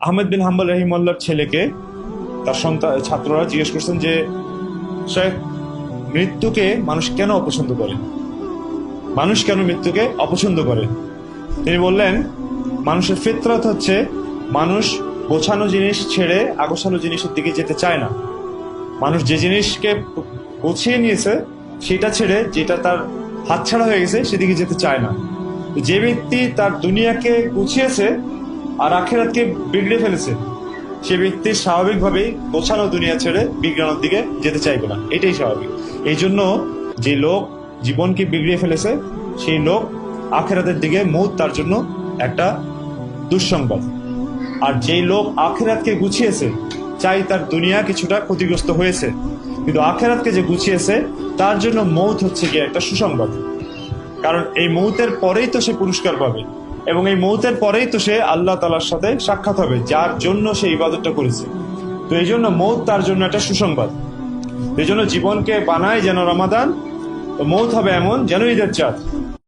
আহমেদ বিন হাম্বল রহিমল্লার ছেলেকে তার সন্তান, ছাত্ররা জিজ্ঞেস করছেন যে, শেখ, মৃত্যুকে মানুষ কেন অপছন্দ করে? মানুষ কেন মৃত্যুকে অপছন্দ করে? তিনি বললেন, মানুষের ফিতরত হচ্ছে মানুষ গোছানো জিনিস ছেড়ে আগোছানো জিনিসের দিকে যেতে চায় না। মানুষ যে জিনিসকে গুছিয়ে নিয়েছে, সেটা ছেড়ে যেটা তার হাতছাড়া হয়ে গেছে, সেদিকে যেতে চায় না। যে ব্যক্তি তার দুনিয়াকে গুছিয়েছে আর আখেরাতকে বিগড়ে ফেলেছে। সে ব্যক্তি স্বাভাবিকভাবেই গোছানো দুনিয়া ছেড়ে বিজ্ঞানের দিকে যেতে চাইবে না। এটাই স্বাভাবিক। এই জন্য যে লোক জীবনকে বিগড়িয়ে ফেলেছে, সেই লোক আখেরাতের দিকে মৌত তার জন্য একটা দুঃসংবাদ। আর যেই লোক আখেরাতকে গুছিয়েছে, চাই তার দুনিয়া কিছুটা ক্ষতিগ্রস্ত হয়েছে। কিন্তু আখেরাতকে যে গুছিয়েছে, তার জন্য মৌত হচ্ছে গিয়ে একটা সুসংবাদ। কারণ এই মৌতের পরেই তো সে পুরস্কার পাবে। এবং এই মৌতের পরেই তো সে আল্লাহ তালার সাথে সাক্ষাৎ হবে, যার জন্য সে ইবাদতটা করেছে। তো এই জন্য মৌত তার জন্য একটা সুসংবাদ। এই জন্য জীবনকে বানায় যেন রমাদান মৌত হবে এমন যেন ঈদের চাঁদ।